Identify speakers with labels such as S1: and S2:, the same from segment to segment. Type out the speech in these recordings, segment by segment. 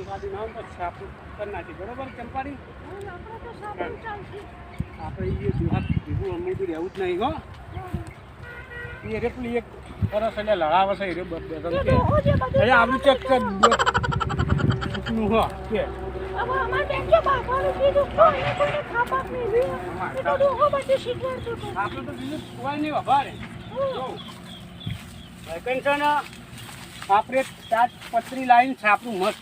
S1: એકાદી ના હોય તો સાફ કરી નાખી બરોબર ચંપાડી
S2: આપણે
S1: એ દુહાત ભેગું અમુક રહેવું જ નહીં હો. એ રે પેલી એક વરસ એટલે લડાવે છે રે બે
S2: બધું
S1: આપણું ચેક હો કે. આપણે તો બીજું કોઈ નહીં છે ને? આપણે તાજ પતરી લાવીને છાપરું મસ્ત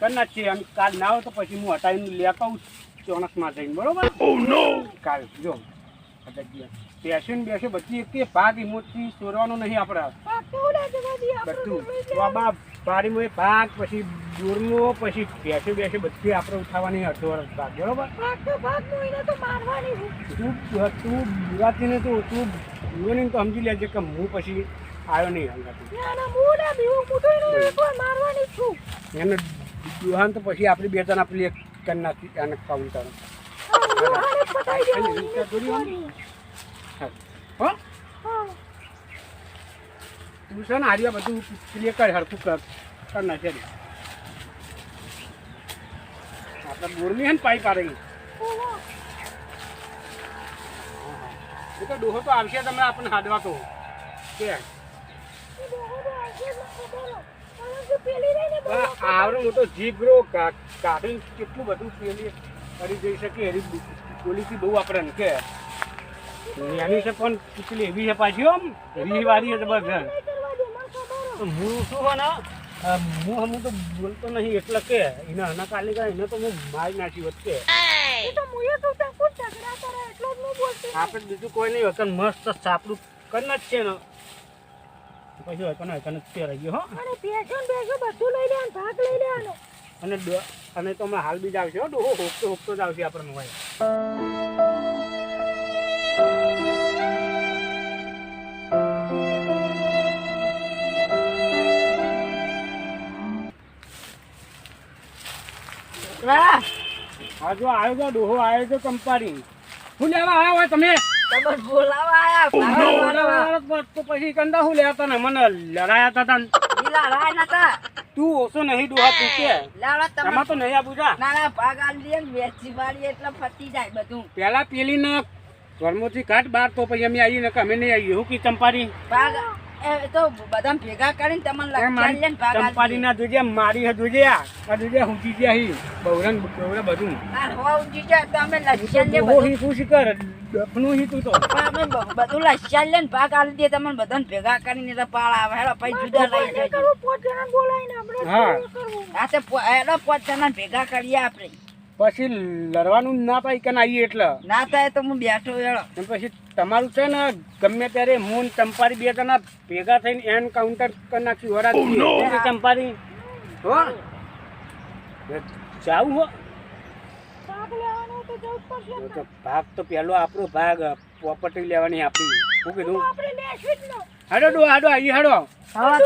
S1: કરી નાખીએ અને કાલ ના હોય તો પછી હું હટાવીને લેતા આવું ચોણસમાં જઈને. બરોબર? કાલ જો. બેસીને બેસે બધી એક ભાગ ઇમોથી ચોરવાનો નહીં આપણે. બધું.
S2: બાબા
S1: તો એ ભાગ પછી દૂરનો પછી બેસે બેસે બધી આપણે ઉઠાવવાની અડધો વર્ષ ભાગ. બરોબર?
S2: પાક તો તો
S1: તું તું ગુજરાતીને તો તું યુવાનીને તો સમજી લેજે કે હું પછી આવ્યો નહીં
S2: એનું
S1: દુહાન તો પછી આપણી બે જણા પેલી એક કરી નાખી
S2: દેવાની.
S1: હો.
S2: હા.
S1: તું છે ને હાર્યા બધું પેલી કર હરખું કર. કર નાખે આપણે બોરની હે ને પાઇપ આ
S2: રહી.
S1: એ તો ડોહો તો આવશે તમે આપણને હાડવા તો કે
S2: એ ડોહો તો આવશે જ નથી બોલો. પરંતુ પેલી રહી ને બોલો.
S1: આવડો મોટો જીભરો કાઢીને કેટલું બધું પેલી કરી જઈ શકે એવી પોલીસી બહુ આપણે કે એની છે પણ કેટલી એવી છે પાછી આમ એવી છે જબરજસ્ત હું શું હોય હું હું તો બોલતો નહીં એટલે કે એને હના કાલે એને તો હું મારી નાખી
S2: બોલતી
S1: આપણે બીજું કોઈ નહીં વખત મસ્ત સાપડું કરી જ છે ને પછી હોય પણ હોય ગયો હો.
S2: અને ભેંસો ને ભેંસો બધું લઈ લેવાનું ભાગ લઈ લેવાનો.
S1: અને અને તો હમણાં હાલ બી જ આવશે હો ડોહો હોકતો હોકતો જ આવશે આપણને હોય. હા જો આવ્યો તો ડોહો આવ્યો તો કંપારી હું લેવા આવ્યા હોય તમે?
S3: તમે બોલાવા આયા
S1: તો પછી કંડા હું લેતા ને? મને લડાયા હતા તન.
S3: ઈલા રાય નતા.
S1: તું ઓછો નહીં ડોહા તું કે?
S3: લાવડા તમે.
S1: તો નહીં આપું જા
S3: ના ભાગ આલી દે વેચી વાળી એટલે ફટી જાય બધું.
S1: પેલા પેલી ને ઘરમાંથી કાઢ બાર તો પછી અમે આવીને કે અમે નહીં આવી હું કી ચંપારી?
S3: ભાગ એ તો બધા ભેગા કરીને તમને
S1: મારી જોજે હે જોજે આ. જોજે હુંચી ગયા હી. બહુરન બહુરા બધું.
S3: હવા ઊંચી ગયા તો અમે લસ્યા લે બધું.
S1: શું હી તું તો.
S3: અમે બધું લસ્યા લે ને ભાગ આલી દે તમને બધાને ભેગા કરીને એટલે પાળ આવે. હેડો પછી જુદા લઈ
S2: એને
S3: જજો.
S2: કરવું પોત આપણે
S1: હા.
S3: આ તે હેડો પાંચ જણા ભેગા કરીએ આપણે.
S1: પછી લડવાનું ના પાઈ કે આવીએ એટલે.
S3: ના થાય તો હું બેઠો હેડો
S1: પછી તમારું છે ને ગમે ત્યારે હું ચંપારી બે જણા ભેગા થઈને એન કાઉન્ટર કરી નાખ્યું વરાજ ચંપારી. હો? જાવું હો.
S2: ભાગ તો
S1: પહેલો આપણો ભાગ પ્રોપર્ટી લેવાની આપણી. શું કીધું?
S2: આપણે લેશું જ ન.
S1: હાડો ડો હાડો આઈ હાડો.
S2: હા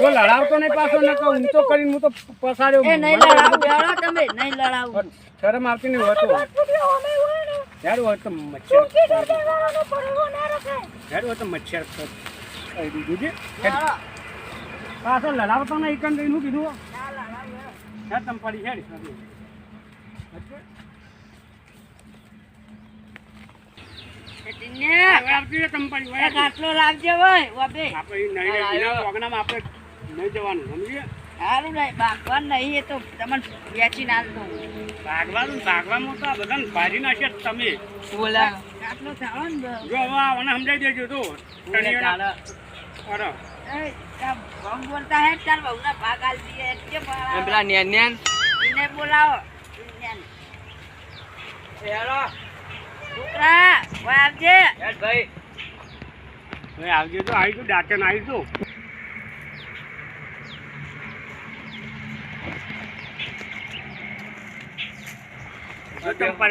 S1: જો લડાવતો નહીં પાછો ને કહું તો કરીને હું તો પસાડ્યો
S3: એ નહીં લડાવું બેડો તમે નહીં લડાવું.
S1: શરમ આવતી નહીં હોતો. યાર હોય તો મચ્છર યાર હોય તો મચ્છર દીધું છે? પાછો લડાવતો નહીં શું કીધું?
S3: ના લડાવું
S1: યાર તમે પડી હેડ
S3: એ ટીને,
S1: કંપની
S3: એક આટલો લાવજે હોય વાબે
S1: આપણે નહીં નહીં આપણે નહીં જવાનું સમજીએ?
S3: સારું નહીં બાગવાન નહીં એ તો તમને વેચી ના દઉં.
S1: ભાગવાનું ભાગવામાં તો આ બધાને ભાજી નાખે તમે.
S3: બોલા. આટલો થાળો ને
S1: જો હવે આ મને સમજાઈ દેજો તો. અરે.
S3: બોલતા હે ચાલ બહુના ભાગ આલ દીએ બોલાવો.
S4: પેલા નેન નેન.
S3: એને બોલાવો. એને. છોકરા ઓય આવજે.
S4: ભાઈ
S1: હવે આવજો તો આવી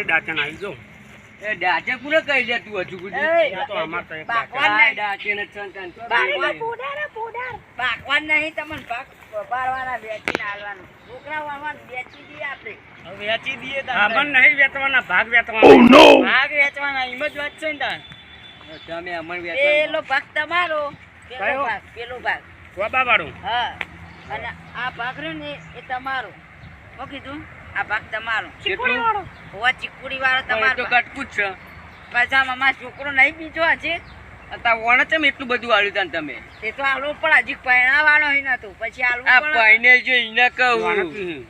S1: ડાચન જો
S4: એ ડાચે કુને કહી દે તું હજુ સુધી?
S1: તો અમાર તો
S4: ડાચે ને
S2: પોડાર હે,
S3: નહીં તમને ભાગ બારવાના વેચીને આલવાનું છોકરા વાળવાને વેચી દઈએ આપણે.
S4: વેચી દઈએ
S1: સાબન નહીં વેચવાના ભાગ વેચવાના.
S4: ભાગ વેચવાના એમ જ વાત ને તાન તમે અમર
S3: પેલો ભાગ તમારો. પેલો ભાગ પેલો ભાગ.
S1: ગોબા વાળું
S3: હા અને આ ભાગ રહ્યો ને એ તમારો. શું કીધું? આ ભાગ તમારો.
S2: ચીકુડી વાળો
S3: હોવા ચીકુડી વાળો તમારો
S4: તો કટકું જ છે.
S3: પાછા મામા છોકરો નહીં બીજો હજી
S4: અત્યારે વણ ચમ એટલું બધું આલ્યું તાન તમે?
S3: એ તો આલો પણ હજી પરણાવવાનો ય નતું પછી આલવું
S4: આ જો ઈને કહું.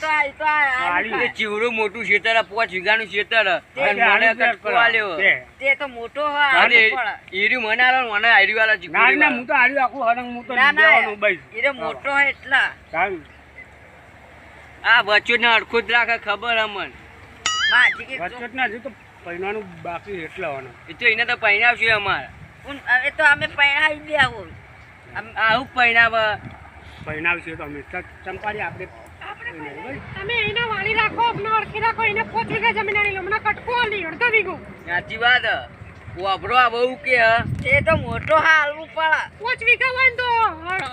S3: તો તો
S4: ચીવડું મોટું ખેતર આ પાંચ વીઘાનું ખેતર
S3: તે
S4: અને મને કટકો આલ્યો.
S1: તે.
S3: તે તો મોટો
S4: અરે
S3: આલવું
S4: મને આલો મને આયરી વાળા
S1: ના ના હું તો આર્યું આખું હરંગ હું તો લેવાનો બસ.
S3: એ મોટો હોય એટલા.
S1: સારું.
S4: આ વચ્ચે ને અડખું જ રાખે ખબર અમન.
S3: માં કે
S1: હજુ તો પહેરવાનું બાકી છે એટલે હોવાનું.
S4: એ તો એને તો પહેરાવશે અમારે.
S3: એ તો અમે પૈણાવી દે આવું આમ-
S4: આવું પૈણાવ
S1: પહેરાવશે તો અમે ચંપારી આપણે
S2: તમે એના વાળી રાખો અમને ઓળખી રાખો એને વીઘા જમીન આલી લો. મને કટકો આલી અડધો વીઘો.
S4: સાચી વાત આ બહુ કે
S3: એ તો મોટો હાલવું પડે.
S2: પોચ વીઘા હોય તો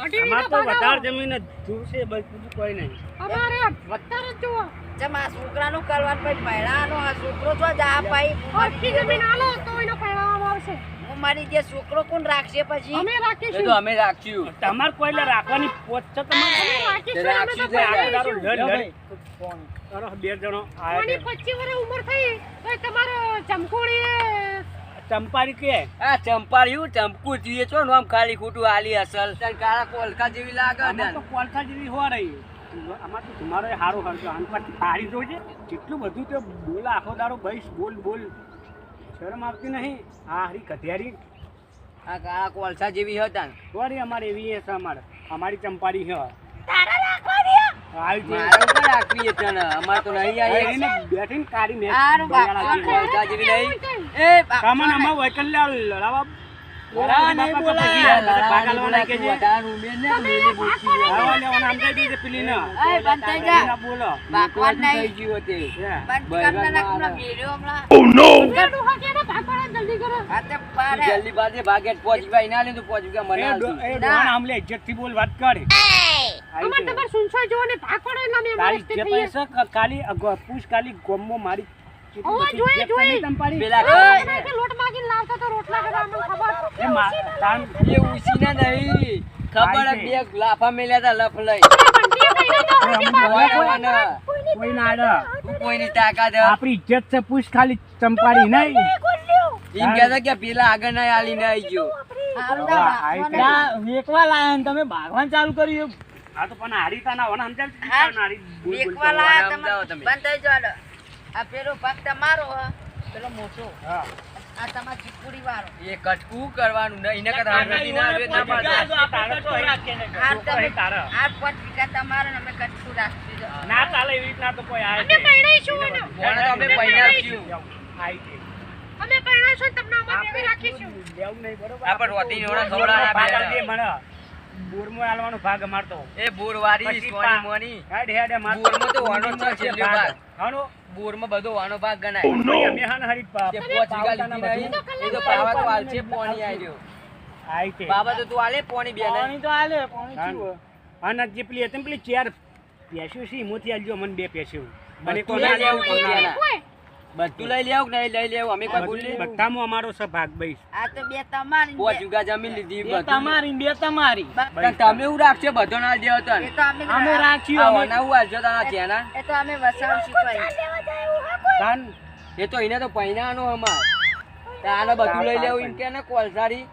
S2: અઢી વીઘા
S1: તો વધારે જમીન જ જોશે બસ બીજું કોઈ નહીં.
S2: અમારે વધારે જ જુઓ
S3: જેમ આ છોકરાનું કરવાનું પછી પહેણાનો આ છોકરો તો જા ભાઈ મારી
S2: ઓળખી જમીન આલો તો એનો પહેરાવવામાં આવશે.
S3: મારી જે છોકરો કોણ રાખશે પછી?
S2: અમે રાખીશું.
S4: તો અમે રાખ્યું
S1: તમારે કોઈ એટલે રાખવાની પોચ છે તમારે?
S2: અમે રાખીશું અમે તો
S4: રાખીશું.
S1: લડ લડ. અરે બે જણો આયા મને
S2: 25 વર્ષ ઉંમર થઈ તો તમારો ચમકોડી
S1: ચંપારી કે?
S4: આ ચંપાળ્યું ચંપકું જીએ છો ને આમ ખાલી ખોટું આલી અસલ. તને કાળા કોલકા જેવી લાગે ને.
S1: કોલકા જેવી હો રહી આમાં તો તમારો સારો હારો હરજો સારી પર થાળી જોજે કેટલું બધું તો બોલ આખો દારો બઈશ બોલ બોલ. શરમ આવતી નહીં. આ હારી કથિયારી
S4: આ કાળા કોલસા જેવી હતા
S1: વળી અમારે એવી હશે અમારે? અમારી ચંપારી છે.
S2: દે.
S1: બેઠીને કાઢી મેં લડાવા આ બધા ભાગ
S4: ને
S3: જા.
S4: પહોંચી ગયા એના લીધું પહોંચ ગયા મને
S1: આમલે ઇજ્જતથી બોલ વાત કરે.
S2: અમારે. તમારે સુનસાઈ જોવો ને ભાગ પડે અમારે
S1: જે અગ- પૂછ ખાલી ગોમમાં મારી
S2: ખબર?
S4: બે લાફા મેલ્યા તા લફ લઈ.
S2: કઈ ના.
S4: કોઈને. તાકાત
S1: આપણી ઇજ્જત છે પૂછ ખાલી ચંપાડી નહીં.
S4: એમ કહેતા કે પેલા આગળ ના આલી ને આવી ગયો.
S3: હારું
S1: વાહ,
S3: ના
S1: આઈ
S3: બાકવાન
S1: ગઈ. આ તો પણ હારી તાના હારી
S3: લાયા તમે.
S4: તમે.
S3: બંધ થઈ. આ પેલો ભાગ તમારો હે, પેલો મોટો
S1: હા.
S3: આ તમારો ચીકુડી વાળો
S4: એ કટકું કરવાનું નહીં એને કરતા હરકતી ના આવે ના પાડે.
S1: તારે તો
S3: આ
S1: તો
S3: તમે
S1: અહીં તારે.
S3: આ પાંચ વીઘા તમારો અમે કટકું રાખશું
S1: ના ચાલે એવી રીતના તો કોઈ આવે
S2: અમે પરણાઈશું એને.
S4: મોણે તો અમે પૈણાવશું.
S1: આઈ ગઈ.
S2: અમે પરણાઈશું તમને અમારે રાખીશું
S1: લેવું નહીં બરોબર
S4: આ પણ રોટી નોળા ખવડાવ્યા
S1: ભાગ
S4: બે.
S1: મને. બોરમાં આલવાનો ભાગ અમારતો
S4: એ બોરવારી સોની મોની
S1: હેડ હેડ અમાર તો
S4: તો વાનો છે છેલ્લો ભાગ.
S1: હાનો?
S4: બોરમાં બધો વાનો ભાગ ગણાય.
S1: ભાઈ અમે હાન હરી પાપ.
S4: તે પોચ વીઘા લીધી નહીં એ તો પાવા તો આલ છે પોણી આલ્યો.
S1: આઈ તે.
S4: બાબા તો તું આલે પોણી બે નહીં
S1: હાન. અને જે પેલી હતી ને પેલી ચાર પેસ્યું છે મોથી આલજો મને બે પેસ્યું મને કોઈ
S4: લઈ લેવું
S1: ના.
S2: કોઈ?
S4: બધું લઈ લેવું નહીં લઈ લેવું અમે કોઈ બોલી
S1: બધામાં અમારો છે ભાગ ભાઈ
S3: આ તો બે તમારી ને
S4: પોચ જમીન લીધી
S5: બે તમારી
S4: તમે એવું રાખશો? બધો ના દેવો તન.
S3: એ તો અમે
S5: રાખ્યું અમે.
S4: ચેના
S3: એ તો અમે.
S4: એ તો એને તો પૈણાનો અમાર. તારે બધું લઈ લેવું એમ કે ને કોલસારી.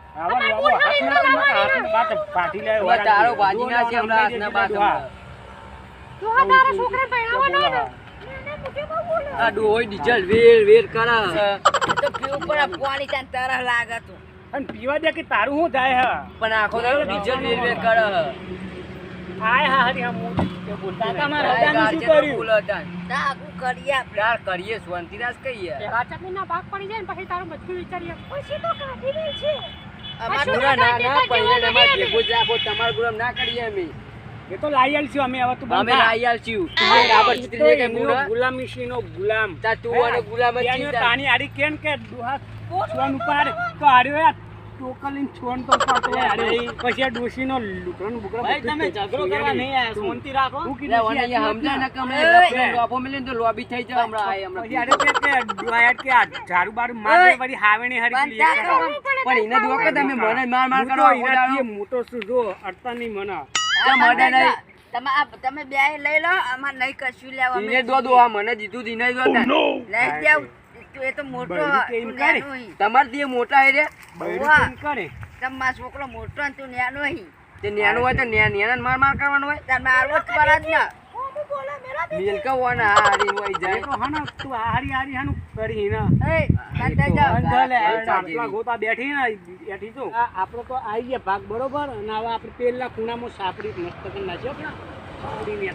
S4: તારો ભાજી ના છે હમણાં હાથના.
S2: ડોહા તારા છોકરાને પરણાવવાનો ને એને મુઠ્ઠી બહુ બોલે
S4: આ હોય ડીઝલ વેર વેર કરા.
S3: તો પીવું પડે પાણી ત્યાં તરહ લાગે તું
S1: અને પીવા દે કે તારું શું થાય હે?
S4: પણ આખો દાડો ડીઝલ વેર વેર કર.
S1: આય હા હરી હમ બોલતા નહીં.
S5: તમારે
S4: આ
S5: શું કર્યું?
S4: બોલે તાન.
S3: ના આગું કરીએ આપણે.
S4: કરીએ શાંતિરાજ કહીએ.
S2: જમીનના ભાગ પડી જાય ને પછી તારું બધું વિચારીએ. પછી તો કાઢી લે છે.
S3: અમાર
S4: ગુરા ના ના પહેલે તમાર ગુલામ ના કરીએ અમે.
S1: એ તો લાઈ આલશું અમે હવે તું
S4: અમે. લાઈ આલશું તું
S1: બરાબર
S4: છે કે
S1: ગુલામી શીનો ગુલામ.
S4: તા તું અને ગુલામ જ ચિંતા.
S1: આડી કેમ કે દુહા કોણ ઉપર તો આડ્યો યાર. ટોકલીન છોન તો પાટો અરે પછી આ ડોશીનો લુગડો બુકરા
S5: ભાઈ તમે ઝઘડો કરવા નહીં આયા શાંતિ રાખો.
S1: હું કીધું
S4: ઓને
S1: છે,
S4: અહીંયા
S1: આટલું
S4: ના ને કે હમણાં
S3: એ,
S4: લફલો લોભો મેલીને તો લોબી થઈ જાય હમણાં આય હમણાં.
S1: અરે તે કે કે કે આ ઝાડુ બાર મારે વળી હાવેણી હરી કરે.
S4: પણ ઇને દુઆ કે તમે મને માર માર કરો
S1: તો. એનાથી મોટો છું જો અડતા નહીં મને
S4: કેમ મડે નહીં?
S3: તમે આ તમે બે લઈ લો આમાં નહીં કશું લેવા
S4: દીને દો દો આ મને દીધું દીને દો તાન.
S3: લઈ જાવ એ તો મોટો.
S4: તમાર મોટા હે રે?
S1: કરે.
S3: તમારો છોકરો મોટો ને તું નાનો હી.
S4: તે નેનું હોય તો માર માર કરવાનું હોય?
S3: તાર મારવો જ પડે જ ને.
S2: હું બોલે મેરા
S4: મિલકા હોવાને હારી હોય જાય.
S1: તો હાના તું હારી હારી હાનું કરી ને.
S3: એ તાર જાવ
S1: અંધાલે
S4: આ
S1: ગોતા બેઠી ને બેઠી તો આપણો તો આવી ગયા ભાગ બરોબર. અને હવે આપણે પેલા ખૂણામાં સાપડી મસ્ત કરી નાખ્યો આપણે સાપડી ને.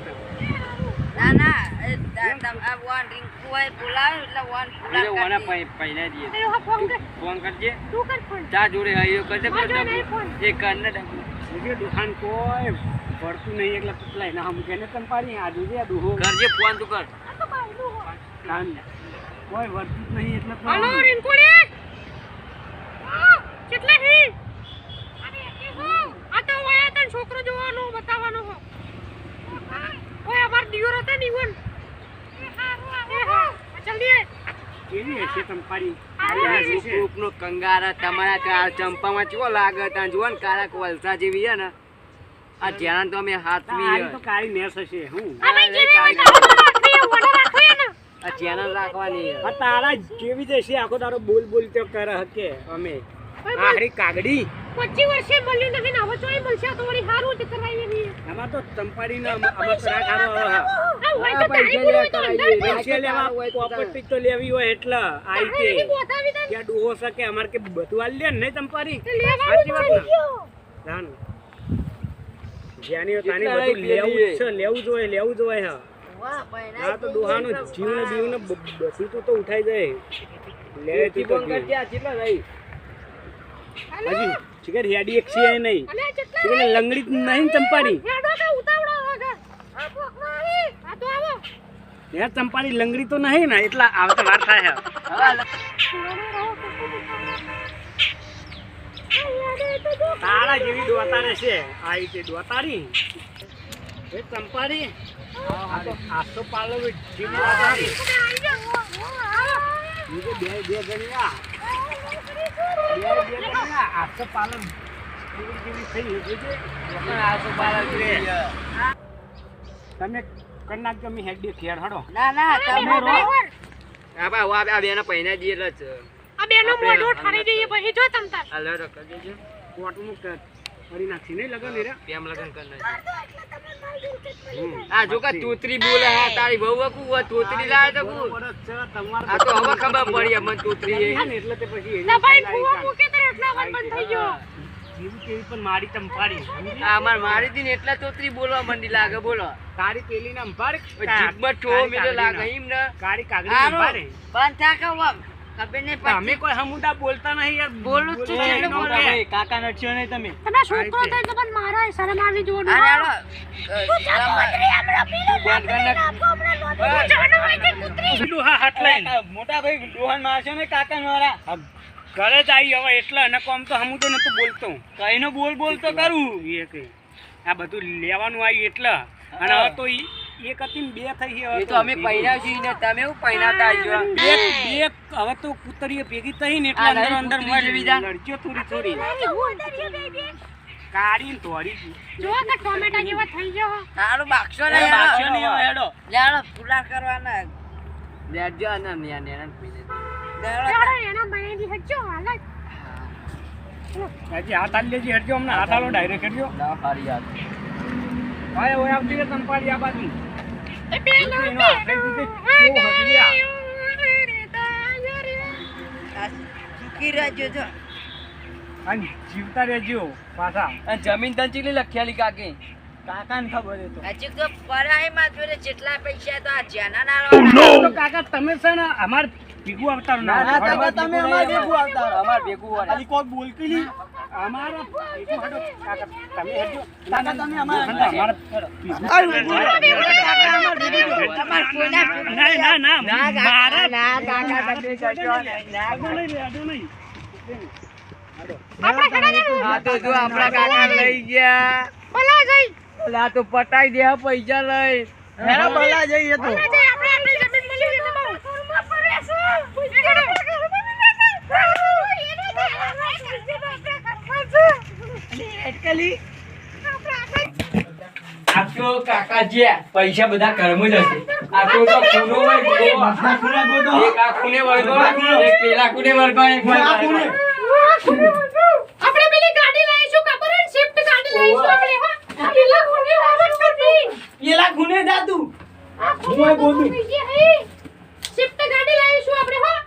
S3: ના ના વન રિંકુ હોય એટલે વન
S4: એટલે
S3: બોલાવ
S4: ઓના
S3: કરી દે.
S4: પૈ- પૈના દઈએ.
S2: હા ફોન
S4: ફોન કરજે.
S2: તું કર ફોન
S4: ચા જોડે હૈયો કરજે
S2: ફોન.
S4: એ કર ને
S1: બીજું દુકાન કોઈ ભરતું નહીં એટલે કેટલા એના હમ કે તમ પાડી આ જોજે આ દુહો.
S4: કરજે ફોન તું કર.
S2: આ તો બાયનું હો
S1: કાન કોઈ ભરતું નહીં એટલે તો
S2: રિંકુડી. કેટલા હી? અરે એ હો આ તો તને છોકરો જોવાનો બતાવવાનો હો ઓય અમાર દિયોર હતા ને ઈવન એ હારું એ હા જલ્દી આય.
S1: કેવી હશે તમ
S2: આ
S4: કોકનો કંગારા તમારા ચંપામાં ચેવો લાગે? ત્યાં જુઓ ને કાળા કોલસા જેવી છે ને. આ ધ્યાન તો અમે હાથવી
S1: તો કાળી મેસ હશે હું.
S2: આ
S4: ચેનલ રાખવાની
S1: આ તારા જેવી જશે આખો તારો બોલ બોલ તો કરે હકે. અમે. આખરી કાગડી.
S2: પચીસ વર્ષે મળ્યું નથી ને હવે મળશે તો વળી હારું જ કરાવી
S1: આમાં તો ચંપાડીના અમ- તો રાખ
S2: તો
S1: ઉઠાઈ જાય. લે તું તો
S4: ફોન કરજે આ કેટલા રહી
S1: હજી શિખર હેડી એક છે નહીં. લંગડી નહીં ચંપાડી
S2: હેડો કે ઉતાવળો વગર. આ પોકમાં આવી. આ તો આવો.
S1: યાર ચંપાની લંગડી તો નહીં ને એટલા આવતા વાર થાય છે તારા જેવી દોતારે છે. આ રીતે દોતારી. એ ચંપારી આસો પાલો જેવી દોતારી બે બે ગણ્યા. બે બે ગણ્યા. આસો પાલો જેવી જેવી થઈ જોજે.
S4: પણ આસો પાલા જોઈએ.
S1: કન્નાક તમે હેડી ખેર હડો
S3: ના ના તમે રો
S4: આ બા આ આ બેના પૈના દઈએ એટલે જ.
S2: આ બેનો મોઢો ઠારી દઈએ પછી જો તમ તાર.
S4: હાલો લડો કરી દેજો.
S1: કોટનું કર કરી નાખી નહીં લગન રે
S4: પ્રેમ લગન કરી નાખજો. આ જો કા તોતરી બોલે હા તારી બહુ વકુ હોય તોતરી લાય તો કુ?
S1: છે
S4: આ તો હવે ખબર પડી અમને તોતરી એ.
S1: એટલે તે પછી
S2: ના ભાઈ
S1: કુવા
S2: મૂકે તો એટલા વાર બંધ થઈ ગયો.
S1: જેવી તેવી પણ મારી ચંપાડી
S4: આ અમાર મારી હતી ને એટલે બોલવા મંડી લાગે બોલો.
S1: તારી પેલી ને અંભાર
S4: જીભમાં ઠો મેલો લાગે એમ ને.
S1: કાળી કાગડી
S3: હારું.
S1: અંભારે
S3: બંધ થા ખબર નહીં
S1: તમે
S3: પડતી.
S1: કોઈ હમુદા બોલતા નહીં યાર.
S3: બોલું છું,
S1: બોલે.
S3: બોલે.
S5: કાકા નહીં તમે.
S2: તમે છોકરો થાય તો પણ મારા શરમ આવી જોવાનું.
S3: અરે હાલો.
S1: પેલું હા હાથ લઈને.
S5: મોટા ભાઈ ડોહન મારશે ને કાકા મારા
S1: આ ઘરે જ આવી હવે એટલે અને કોમ તો હમું તો નતું બોલતો.
S5: કઈનો બોલ બોલ તો કરું.
S1: એ કઈ આ બધું લેવાનું આવ્યું એટલે. અને હવે તો ઈ એક હતી બે થઈ ગયા હવે
S4: તો અમે પહેર્યા છીએ ને તમે એવું પહેરાતા આવજો
S1: બે બે હવે તો કુતરીએ ભેગી થઈ ને એટલે અંદર અંદર
S4: મળી. જાણ.
S1: લડજો થોડી થોડી. કાઢી ને ધોરી
S2: જો કે ટોમેટા જેવા થઈ ગયો.
S3: તારો બાક્ષો
S5: ને
S3: બાક્ષો આવો.
S5: હવે હેડો.
S3: લેડો ફૂલા ફુલાર કરવાના.
S4: લેજો અને નેના પૈને
S2: હજો હાલ. જ.
S1: હજી હાથ આલી લેજી હટજો હમણાં હાથ આલો ડાયરેક્ટ હટજો
S4: ના હારી યાદ.
S1: ભાઈ ઓય આવતી રે આ બાજુ.
S2: એ પેલો
S1: કેવું હસી આ.
S3: આ સુખી રહેજો જો.
S1: અને જીવતા રહેજો પાછા.
S4: અને જમીન તન ચીલી લખેલી કાકી.
S5: કાકાને ખબર એ તો.
S3: હજી તો પરાઈમાં જોડે જેટલા પૈસા તો આ જ્યાંના ના
S1: કાકા તમે છે ને અમાર ભીગું અવતાર ના
S5: ના, તમે- તમે અમાર ભેગું આવતા
S4: અમાર ભેગું આવે
S5: ખાલી કોક બોલતી નહીં
S1: અમારા ભીગું હડો. કાકા તમે હટજો.
S5: કાકા તમે અમારા
S1: અમાર અમારા
S3: તમારે કોઈના
S1: ના ના ના
S4: ના
S1: મારા
S4: ના કાકા તમે કરજો ના
S1: નહીં રે, નહીં.
S4: આ તો જો આપણા કાકા લઈ ગયા
S2: ભલા જઈ
S4: તો પટાઈ દે પૈસા લઈ
S5: ભલા જઈએ તો
S2: ભલા જઈ આપણે આપણી જમીન મળી ગઈ તો બહુ. ઘરમાં પડે છે.
S5: અટકલી
S2: આપણે આપણે
S4: આ કાકાજી પૈસા બધા ઘરમાં જ હશે. આ તો ખૂનો. એક આ ખૂણે વળગો એક પેલા ખૂણે વળગો એક
S2: આપણે પેલી ગાડી લાવીશું ખબર હે શિફ્ટ ગાડી લાવીશું આપણે કરતી
S5: પેલા
S2: હે.